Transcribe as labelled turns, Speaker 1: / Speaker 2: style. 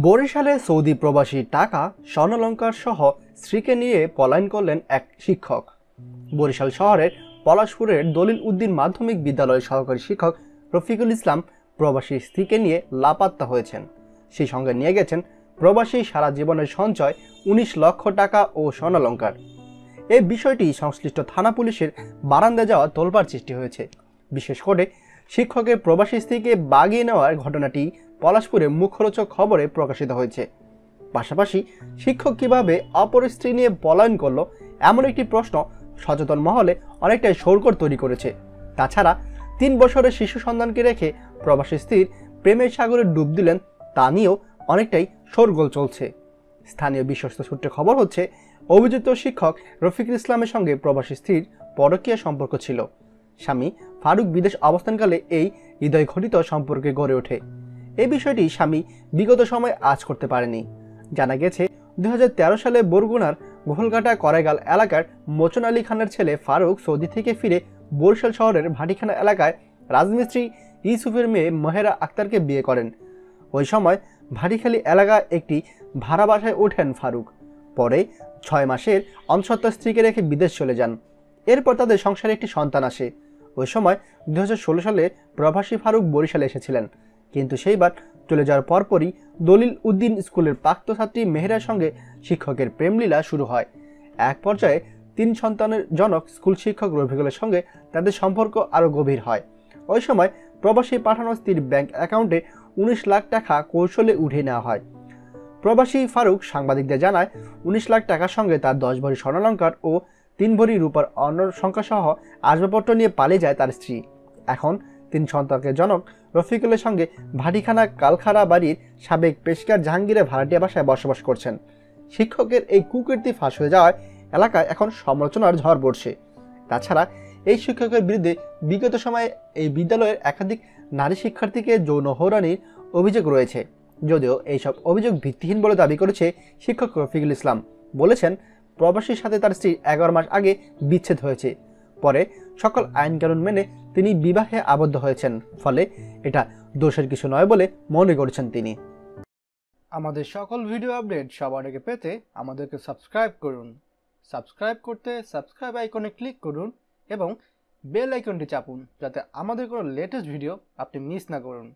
Speaker 1: বরিশালে সৌদি প্রবাসী টাকা, স্বর্ণালঙ্কার সহ স্ত্রীকে নিয়ে পলায়ন করলেন এক শিক্ষক। বরিশাল শহরের পলাশপুরের দলিল উদ্দিন মাধ্যমিক বিদ্যালয়ের সহকারী শিক্ষক রফিকুল ইসলাম প্রবাসী স্ত্রীকে নিয়ে লাপাত্তা হয়েছেন। সেই সঙ্গে নিয়ে গেছেন প্রবাসী সারা জীবনের সঞ্চয় উনিশ লক্ষ টাকা ও স্বর্ণালঙ্কার। এই বিষয়টি সংশ্লিষ্ট থানা পুলিশের বারান্দা যাওয়া তোলপাড় সৃষ্টি হয়েছে। বিশেষ করে শিক্ষকের প্রবাসী স্ত্রীকে বাগিয়ে নেওয়ার ঘটনাটি পলাশপুরে মুখরোচক খবরে প্রকাশিত হয়েছে। পাশাপাশি শিক্ষক কীভাবে অপর স্ত্রী নিয়ে পলায়ন করল, এমন একটি প্রশ্ন সচেতন মহলে অনেকটাই শোরকর তৈরি করেছে। তাছাড়া তিন বছরের শিশু সন্তানকে রেখে প্রবাসী স্ত্রীর প্রেমের সাগরে ডুব দিলেন, তা নিয়েও অনেকটাই শোরগোল চলছে। স্থানীয় বিশ্বস্ত সূত্রে খবর হচ্ছে, অভিযুক্ত শিক্ষক রফিকুল ইসলামের সঙ্গে প্রবাসী স্ত্রীর পরকীয় সম্পর্ক ছিল। স্বামী ফারুক বিদেশ অবস্থানকালে এই হৃদয় ঘটিত সম্পর্কে গড়ে ওঠে। এই বিষয়টি স্বামী বিগত সময় আজ করতে পারেনি। জানা গেছে দুই হাজার তেরো সালে বরগুনার গোহলঘাটা করাইগাল এলাকার মোচন আলী খানের ছেলে ফারুক সৌদি থেকে ফিরে বরিশাল শহরের ভাটিখানা এলাকায় রাজমিস্ত্রি ইউসুফের মেয়ে মহেরা আক্তারকে বিয়ে করেন। ওই সময় ভাটিখালি এলাকায় একটি ভাড়া বাসায় ওঠেন ফারুক। পরে ছয় মাসের অন্তঃসত্ত্বা স্ত্রীকে রেখে বিদেশ চলে যান। এরপর তাদের সংসারে একটি সন্তান আসে। ওই সময় দু হাজার ষোলো সালে প্রবাসী ফারুক বরিশালে এসেছিলেন। কিন্তু সেইবার চলে যাওয়ার পরপরই দলিল উদ্দিন স্কুলের প্রাক্ত ছাত্রী মেহেরার সঙ্গে শিক্ষকের প্রেমলীলা শুরু হয়। এক পর্যায়ে তিন সন্তানের জনক স্কুল শিক্ষক রফিকুলের সঙ্গে তাদের সম্পর্ক আরও গভীর হয়। ওই সময় প্রবাসী পাঠানো স্ত্রীর ব্যাংক অ্যাকাউন্টে উনিশ লাখ টাকা কৌশলে উঠিয়ে নেওয়া হয়। প্রবাসী ফারুক সাংবাদিকদের জানায়, উনিশ লাখ টাকার সঙ্গে তার দশ ভরি স্বর্ণালঙ্কার ও তিন ভরি রূপার অন্য সংখ্যাসহ আসবাবপত্র নিয়ে পালিয়ে যায় তার স্ত্রী। এখন তিন সন্তানকে। জনক রফিকুলের সঙ্গে ভাটিখানা কালখারা বাড়ির সাবেক পেশকার জাহাঙ্গীরের ভাড়াটিয়া বাসায় বসবাস করছেন। শিক্ষকের এই কুকীর্তি ফাঁস হয়ে যাওয়ায় এলাকায় এখন সমালোচনার ঝড় পড়ছে তাছাড়া এই শিক্ষকের বিরুদ্ধে বিগত সময়ে এই বিদ্যালয়ের একাধিক নারী শিক্ষার্থীকে যৌন হৌরানির অভিযোগ রয়েছে। যদিও এইসব অভিযোগ ভিত্তিহীন বলে দাবি করেছে শিক্ষক রফিকুল ইসলাম। বলেছেন, প্রবাসীর সাথে তার স্ত্রী এগারো মাস আগে বিচ্ছেদ হয়েছে। পরে সকল আইন কানুন মেনে তিনি বিবাহে আবদ্ধ হয়েছেন, ফলে এটা দোষের কিছু নয় বলে মনে করছেন তিনি। আমাদের সকল ভিডিও আপডেট সবার আগে পেতে আমাদেরকে সাবস্ক্রাইব করুন। সাবস্ক্রাইব করতে সাবস্ক্রাইব আইকনে ক্লিক করুন এবং বেল আইকনটি চাপুন যাতে আমাদের কোনো লেটেস্ট ভিডিও আপনি মিস না করুন।